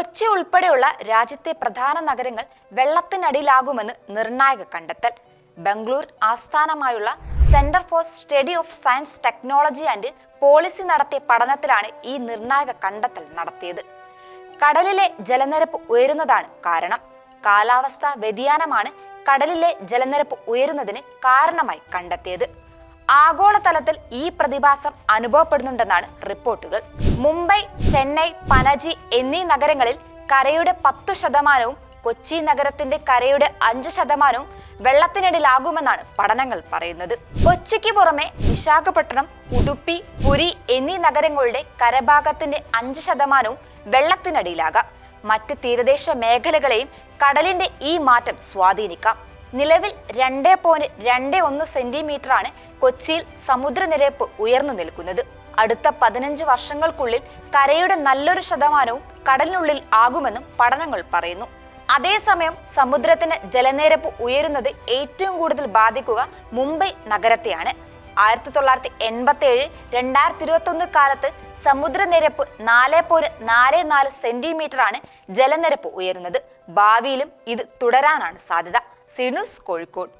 കൊച്ചി ഉൾപ്പെടെയുള്ള രാജ്യത്തെ പ്രധാന നഗരങ്ങൾ വെള്ളത്തിനടിയിലാകുമെന്ന് നിർണായക കണ്ടെത്തൽ. ബംഗളൂർ ആസ്ഥാനമായുള്ള centre for study of science technology and policy നടത്തിയ പഠനത്തിലാണ് ഈ നിർണായക കണ്ടെത്തൽ നടത്തിയത്. കടലിലെ ജലനിരപ്പ് ഉയരുന്നതാണ് കാരണം. കാലാവസ്ഥാ വ്യതിയാനമാണ് കടലിലെ ജലനിരപ്പ് ഉയരുന്നതിന് കാരണമായി കണ്ടെത്തിയത്. ആഗോളതലത്തിൽ ഈ പ്രതിഭാസം അനുഭവപ്പെടുന്നുണ്ടെന്നാണ് റിപ്പോർട്ടുകൾ. മുംബൈ ചെന്നൈ പനജി എന്നീ നഗരങ്ങളിൽ കരയുടെ പത്തു ശതമാനവും കൊച്ചി നഗരത്തിന്റെ കരയുടെ അഞ്ച് ശതമാനവും വെള്ളത്തിനടിയിലാകുമെന്നാണ് പഠനങ്ങൾ പറയുന്നത്. കൊച്ചിക്ക് പുറമെ വിശാഖപട്ടണം ഉടുപ്പി പുരി എന്നീ നഗരങ്ങളുടെ കരഭാഗത്തിന്റെ അഞ്ച് ശതമാനവും വെള്ളത്തിനടിയിലാകാം. മറ്റ് തീരദേശ മേഖലകളെയും കടലിന്റെ ഈ മാറ്റം സ്വാധീനിക്കാം. നിലവിൽ രണ്ട് പോയിന്റ് രണ്ട് ഒന്ന് സെന്റിമീറ്റർ ആണ് കൊച്ചിയിൽ സമുദ്രനിരപ്പ് ഉയർന്നു നിൽക്കുന്നത്. അടുത്ത പതിനഞ്ച് വർഷങ്ങൾക്കുള്ളിൽ കരയുടെ നല്ലൊരു ശതമാനവും കടലിനുള്ളിൽ ആകുമെന്നും പഠനങ്ങൾ പറയുന്നു. അതേസമയം സമുദ്രത്തിന് ജലനിരപ്പ് ഉയരുന്നത് ഏറ്റവും കൂടുതൽ ബാധിക്കുക മുംബൈ നഗരത്തെയാണ്. ആയിരത്തി തൊള്ളായിരത്തി എൺപത്തി ഏഴ് രണ്ടായിരത്തി ഇരുപത്തി ഒന്ന് കാലത്ത് സമുദ്രനിരപ്പ് നാല് പോയിന്റ് നാല് നാല് സെന്റിമീറ്റർ ആണ് ജലനിരപ്പ് ഉയരുന്നത്. ഭാവിയിലും ഇത് തുടരാനാണ് സാധ്യത. സിനൂസ് കോഴിക്കോട്